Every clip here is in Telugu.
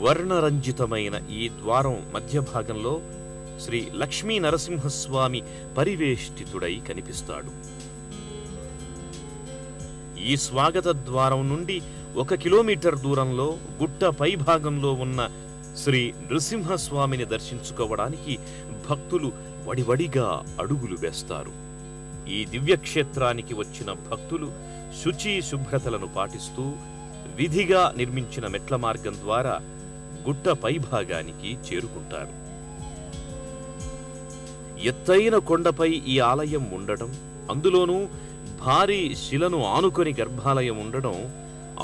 వర్ణరంజితమైన ఈ ద్వారం మధ్య భాగంలో శ్రీ లక్ష్మీ నరసింహస్వామి పరివేష్టితుడై కనిపిస్తాడు. ఈ స్వాగత ద్వారం నుండి ఒక కిలోమీటర్ దూరంలో గుట్ట పై భాగంలో ఉన్న శ్రీ నృసింహస్వామిని దర్శించుకోవడానికి భక్తులు వడివడిగా అడుగులు వేస్తారు. ఈ దివ్యక్షేత్రానికి వచ్చిన భక్తులు శుచి శుభ్రతలను పాటిస్తూ విధిగా నిర్మించిన మెట్ల మార్గం ద్వారా గుట్ట పైభాగానికి చేరుకుంటారు ఎత్తైన కొండపై ఈ ఆలయం ఉండటం అందులోనూ భారీ శిలను ఆనుకొని గర్భాలయం ఉండడం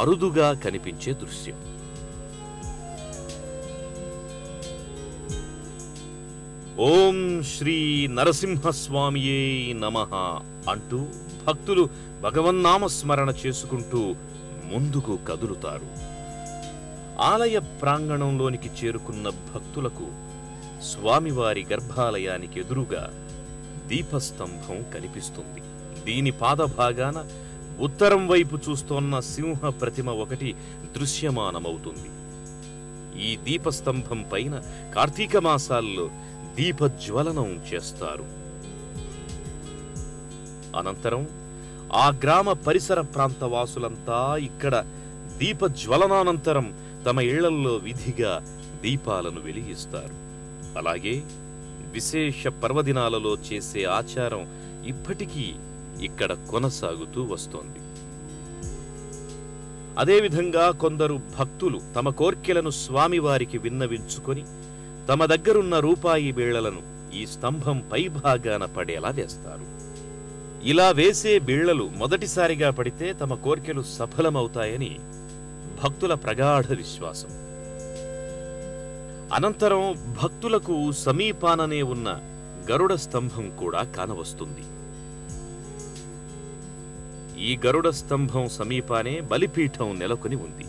అరుదుగా కనిపించే దృశ్యం. ఓం శ్రీ నరసింహస్వామియే నమ అంటూ భక్తులు భగవన్నామస్మరణ చేసుకుంటూ ముందుకు కదులుతారు. ఆలయ ప్రాంగణంలోనికి చేరుకున్న భక్తులకు స్వామివారి గర్భాలయానికి ఎదురుగా దీపస్తంభం కనిపిస్తుంది. దీని పాదభాగాన ఉత్తరం వైపు చూస్తోన్న సింహ ప్రతిమ ఒకటి దృశ్యమానమవుతుంది. ఈ దీపస్తంభం పైన కార్తీక మాసాల్లో దీపజ్వలనం చేస్తారు. అనంతరం ఆ గ్రామ పరిసర ప్రాంత వాసులంతా ఇక్కడ దీపజ్వలనానంతరం తమ ఇళ్ళల్లో విధిగా దీపాలను వెలిగిస్తారు. అలాగే విశేష పర్వదినాలలో చేసే ఆచారం ఇప్పటికీ ఇక్కడ కొనసాగుతూ వస్తోంది. అదేవిధంగా కొందరు భక్తులు తమ కోర్కెలను స్వామివారికి విన్నవించుకొని తమ దగ్గరున్న రూపాయి బీళ్ళలను ఈ స్తంభం పైభాగాన పడేలా వేస్తారు. ఇలా వేసే బీళ్ళలు మొదటిసారిగా పడితే తమ కోర్కెలు సఫలమవుతాయని భక్తుల ప్రగాఢ విశ్వాసం. అనంతరం భక్తులకు సమీపాననే ఉన్న గరుడ స్తంభం కూడా కానవస్తుంది. ఈ గరుడ స్తంభం సమీపానే బలిపీఠం నెలకొని ఉంది.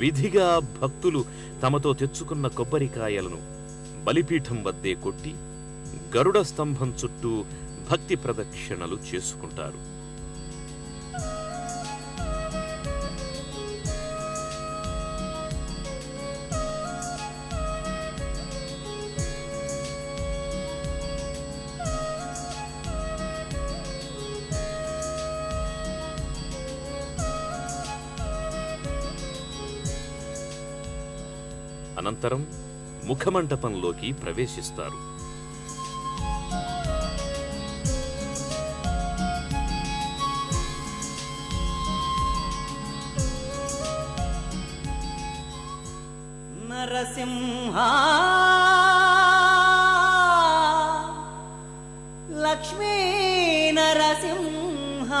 విధిగా భక్తులు తమతో తెచ్చుకున్న కొబ్బరికాయలను బలిపీఠం వద్దే కొట్టి గరుడ స్తంభం చుట్టూ భక్తి ప్రదక్షిణలు చేసుకుంటారు. అనంతరం ముఖమంటపంలోకి ప్రవేశిస్తారు. నరసింహ! లక్ష్మీ నరసింహ!